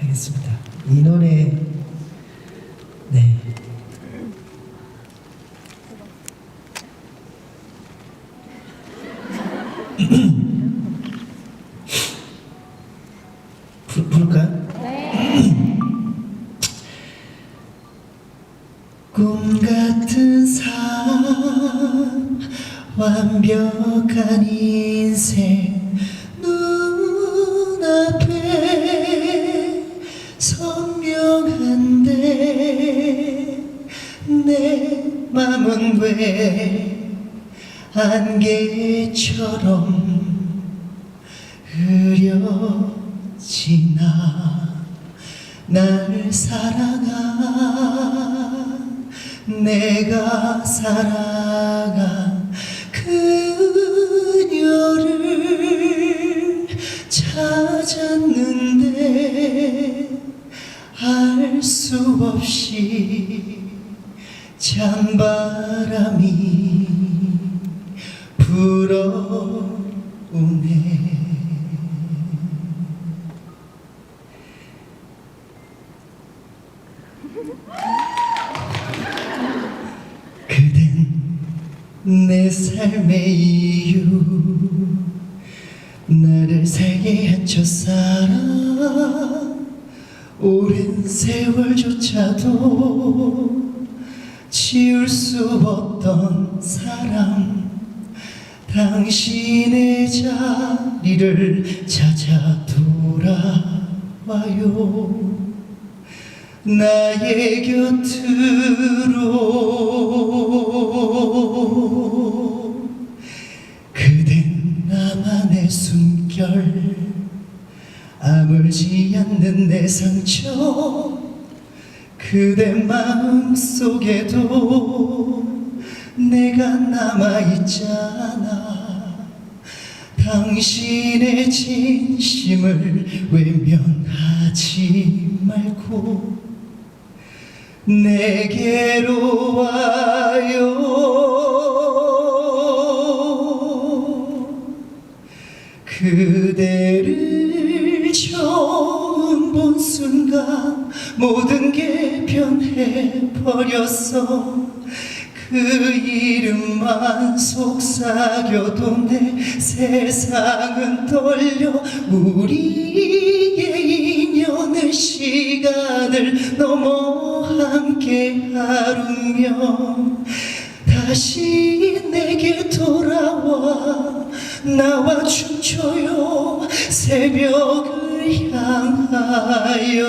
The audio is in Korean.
알겠습니다. 이 노래 네. 완벽한 인생 내 맘은 왜 안개처럼 흐려지나? 날 사랑한 내가 사랑한 그녀를 찾았는데 알 수 없이 찬바람이 불어오네. 그댄 내 삶의 이유 나를 살게 한 첫사랑 오랜 세월조차도 지울 수 없던 사랑. 당신의 자리를 찾아 돌아와요. 나의 곁으로 그댄 나만의 숨결. 아물지 않는 내 상처 그대 마음 속에도 내가 남아있잖아. 당신의 진심을 외면하지 말고 내게로 와요. 그대를 처음 본 순간 모든 게 변해버렸어. 그 이름만 속삭여도 내 세상은 떨려. 우리의 인연의 시간을 넘어 함께 하루며 다시 내게 돌아와 나와 춤춰요. 새벽을 향하여